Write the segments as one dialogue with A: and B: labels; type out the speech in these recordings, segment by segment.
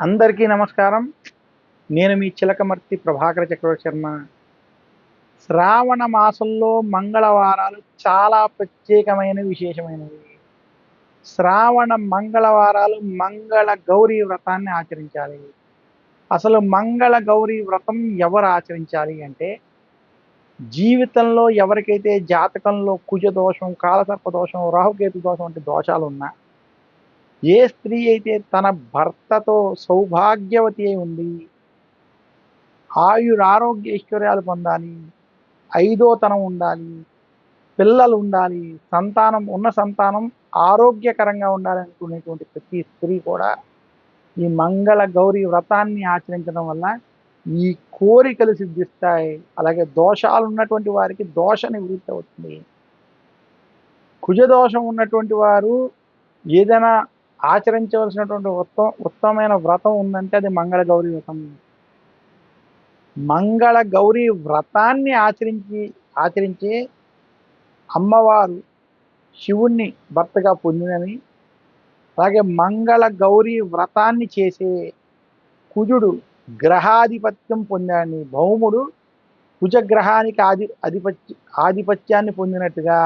A: అందరికీ నమస్కారం. నేను మీ చిలకమర్తి ప్రభాకర చక్రవర్తి శర్మ. శ్రావణ మాసంలో మంగళవారాలు చాలా ప్రత్యేకమైన విశేషమైనవి. శ్రావణ మంగళవారాలు మంగళ గౌరీ వ్రతాన్ని ఆచరించాలి. అసలు మంగళ గౌరీ వ్రతం ఎవరు ఆచరించాలి అంటే జీవితంలో ఎవరికైతే జాతకంలో కుజ దోషం కాలసర్ప దోషం రాహుకేతు దోషం వంటి దోషాలు ఉన్నా ఏ స్త్రీ అయితే తన భర్తతో సౌభాగ్యవతి అయి ఉంది ఆయుర ఆరోగ్య ఐశ్వర్యాలు పొందాలి ఐదోతనం ఉండాలి పిల్లలు ఉండాలి సంతానం ఉన్న సంతానం ఆరోగ్యకరంగా ఉండాలి అనుకునేటువంటి ప్రతి స్త్రీ కూడా ఈ మంగళ గౌరీ వ్రతాన్ని ఆచరించడం వల్ల ఈ కోరికలు సిద్ధిస్తాయి. అలాగే దోషాలు ఉన్నటువంటి వారికి దోష నివృత్తి అవుతుంది. కుజదోషం ఉన్నటువంటి వారు ఏదైనా ఆచరించవలసినటువంటి ఉత్తమ ఉత్తమమైన వ్రతం ఉందంటే అది మంగళ గౌరీ వ్రతం. మంగళ గౌరీ వ్రతాన్ని ఆచరించి ఆచరించే అమ్మవారు శివుణ్ణి భర్తగా పొందినని అలాగే మంగళ గౌరీ వ్రతాన్ని చేసే కుజుడు గ్రహాధిపత్యం పొందాడని భౌముడు కుజగ్రహానికి ఆధి అధిపత్య ఆధిపత్యాన్ని పొందినట్టుగా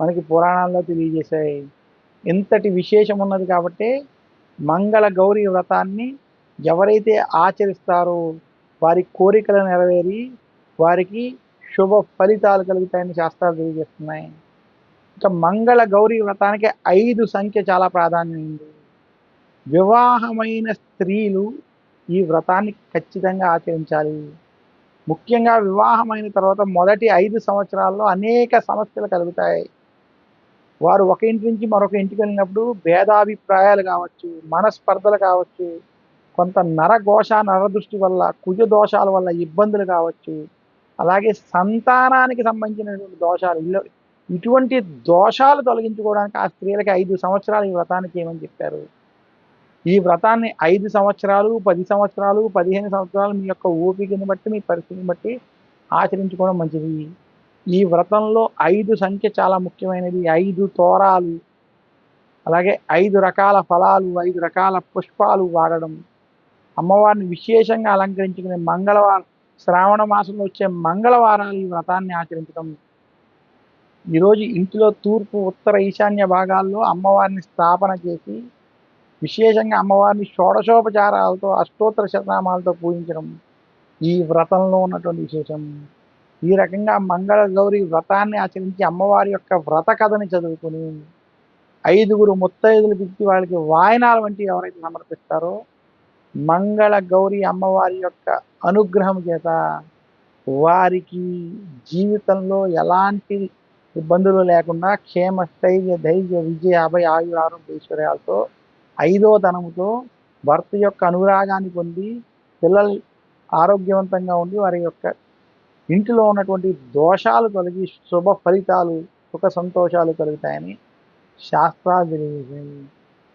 A: మనకి పురాణాల్లో తెలియజేశాయి. ఇంతటి విశేషం ఉన్నది కాబట్టి మంగళ గౌరీ వ్రతాన్ని ఎవరైతే ఆచరిస్తారో వారి కోరికలు నెరవేరి వారికి శుభ ఫలితాలు కలుగుతాయని శాస్త్రాలు తెలియజేస్తున్నాయి. ఇంకా మంగళ గౌరీ వ్రతానికి ఐదు సంఖ్య చాలా ప్రాధాన్యమైంది. వివాహమైన స్త్రీలు ఈ వ్రతాన్ని ఖచ్చితంగా ఆచరించాలి. ముఖ్యంగా వివాహమైన తర్వాత మొదటి ఐదు సంవత్సరాల్లో అనేక సమస్యలు కలుగుతాయి. వారు ఒక ఇంటి నుంచి మరొక ఇంటికి వెళ్ళినప్పుడు భేదాభిప్రాయాలు కావచ్చు మనస్పర్ధలు కావచ్చు కొంత నరఘోష నరదృష్టి వల్ల కుజ దోషాల వల్ల ఇబ్బందులు కావచ్చు అలాగే సంతానానికి సంబంధించినటువంటి దోషాలు ఇల్లు ఇటువంటి దోషాలు తొలగించుకోవడానికి ఆ స్త్రీలకి ఐదు సంవత్సరాలు ఈ వ్రతాన్ని చేయమని చెప్పారు? ఈ వ్రతాన్ని ఐదు సంవత్సరాలు పది సంవత్సరాలు పదిహేను సంవత్సరాలు మీ యొక్క ఓపికని బట్టి మీ పరిస్థితిని బట్టి ఆచరించుకోవడం మంచిది. ఈ వ్రతంలో ఐదు సంఖ్య చాలా ముఖ్యమైనది. ఐదు తోరాలు అలాగే ఐదు రకాల ఫలాలు ఐదు రకాల పుష్పాలు వాడడం. అమ్మవారిని విశేషంగా అలంకరించుకునే మంగళవారం శ్రావణ మాసంలో వచ్చే మంగళవారాలు ఈ వ్రతాన్ని ఆచరించడం. ఈరోజు ఇంటిలో తూర్పు ఉత్తర ఈశాన్య భాగాల్లో అమ్మవారిని స్థాపన చేసి విశేషంగా అమ్మవారిని షోడశోపచారాలతో అష్టోత్తర శతనామాలతో పూజించడం ఈ వ్రతంలో ఉన్నటువంటి విశేషం. ఈ రకంగా మంగళ గౌరి వ్రతాన్ని ఆచరించి అమ్మవారి యొక్క వ్రత కథని చదువుకుని ఐదుగురు ముత్తైదులు పిలిచి వాళ్ళకి వాయనాల వంటివి ఎవరైతే సమర్పిస్తారో మంగళ గౌరి అమ్మవారి యొక్క అనుగ్రహం చేత వారికి జీవితంలో ఎలాంటి ఇబ్బందులు లేకుండా క్షేమ స్థైర్య ధైర్య విజయ అభయ ఆయుర ఆరోగ్య ఐశ్వర్యాలతో ఐదో ధనముతో భర్త యొక్క అనురాగాన్ని పొంది పిల్లలు ఆరోగ్యవంతంగా ఉండి వారి యొక్క ఇంటిలో ఉన్నటువంటి దోషాలు తొలగి శుభ ఫలితాలు సుఖ సంతోషాలు కలుగుతాయని శాస్త్రాలు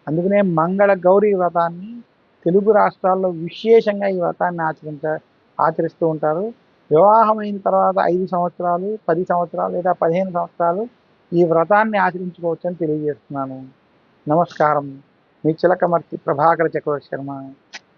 A: అందుకనే మంగళ గౌరీ వ్రతాన్ని తెలుగు రాష్ట్రాల్లో విశేషంగా ఈ వ్రతాన్ని ఆచరించ ఆచరిస్తూ ఉంటారు. వివాహమైన తర్వాత ఐదు సంవత్సరాలు పది సంవత్సరాలు లేదా పదిహేను సంవత్సరాలు ఈ వ్రతాన్ని ఆచరించుకోవచ్చని తెలియజేస్తున్నాను. నమస్కారం. మీ చిలకమర్తి ప్రభాకర చక్రవర్తి శర్మ.